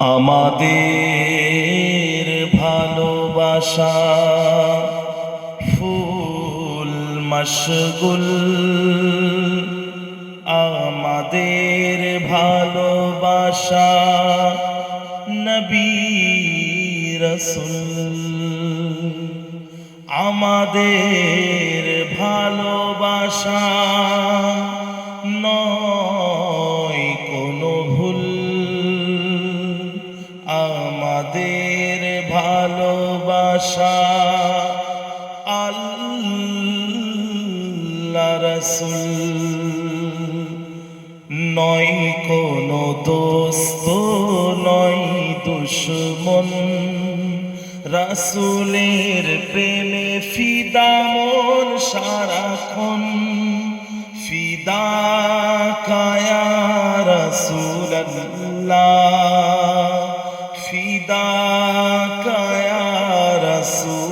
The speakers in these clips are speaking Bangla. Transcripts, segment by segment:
আমাদের ভালোবাসা ফুল মশগুল আমাদের ভালোবাসা নবী রসুল আমাদের ভালোবাসা আমাদের ভালোবাসা। আল্লাহ রসুল নয়, কোনো দোস্ত নয়, দুশ্মন। রাসুলের প্রেমে ফিদামন সারাক্ষণ। ফিদা কায়া রসুল্লাহ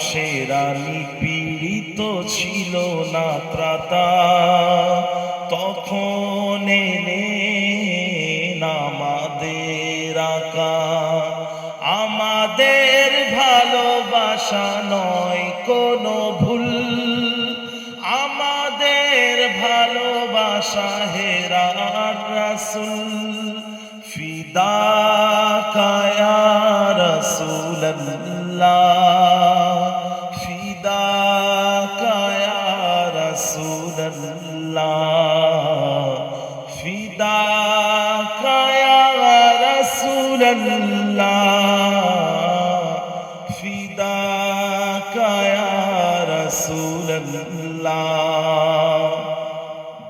মানুষেরা নিপীড়িত ছিল না ত্রাতা। তখন এনে আমাদের আকা। আমাদের ভালোবাসা নয় কোনো ভুল। আমাদের ভালোবাসা হেরার রাসুল। ফিদা রসুল্লাহ ফিদা কায়া রসুল্লাহ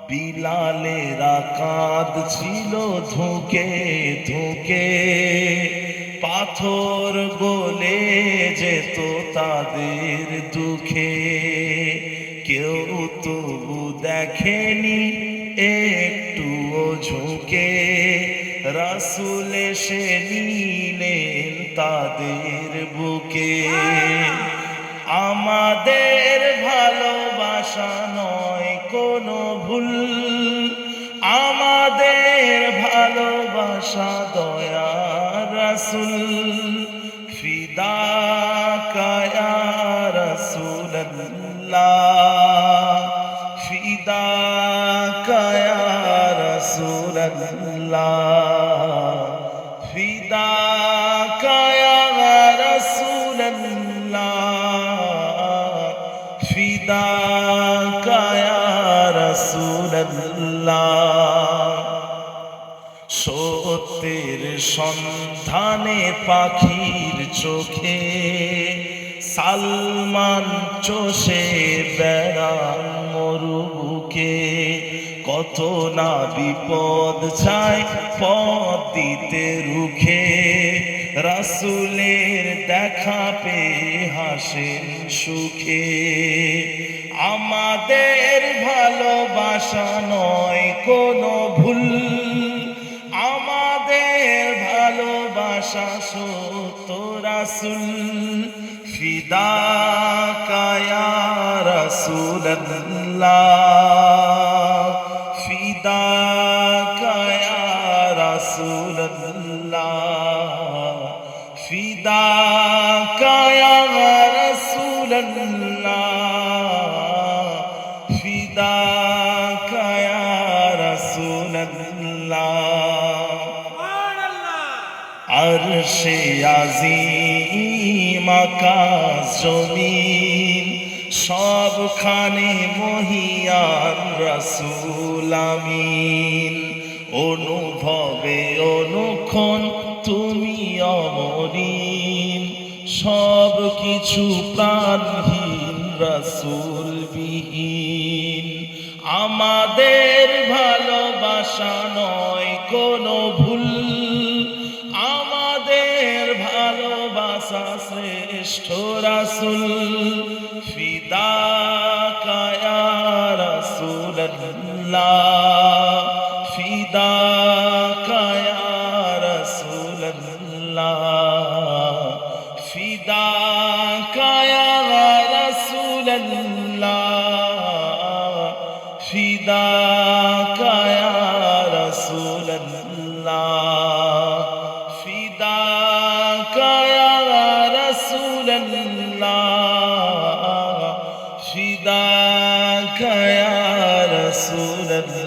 বিলালেরা কাঁদ ছিল ধুকে ধুকে। পাথর গলে যেত তাদের দুঃখে। কেউ তবু দেখেনি একটুও ঝুঁকে। রাসুল সে নিলেন তাদের বুকে। আমাদের ভালোবাসা নয় কোনো ভুল। আমাদের ভালোবাসা দয়া রাসুল। রসুল্লাহ ফিদা ফিদা সত্যের সন্ধানে পাখির চোখে সালমান চষে বেড়া মরুবুকে কত না বিপদ যায় পথ দিতে রুখে। রাসুলের দেখা পেয়ে হাসেন সুখে। আমাদের ভালোবাসা নয় কোনো ভুল। আমাদের ভালোবাসা সত্য রাসুল। ফিদা কায়া রসুল্লাহ ফিদা কায়া রসুল্লাহ ফিদা কায়া রসুল্লাহ আরশে আজিম আকাশ জমিন, সবখানে মহিয়ান রসুল আমিন। অনুভবে অনুক্ষণ কিছু প্রাণহীন রসুল বিহীন আমাদের ভালোবাসা নয় কোনো ভুল। আমাদের ভালোবাসা শ্রেষ্ঠ রাসুল। ফিদা কায়া রাসুল্লাহ ফিদা الله فداك يا رسول الله فداك يا رسول الله فداك يا رسول الله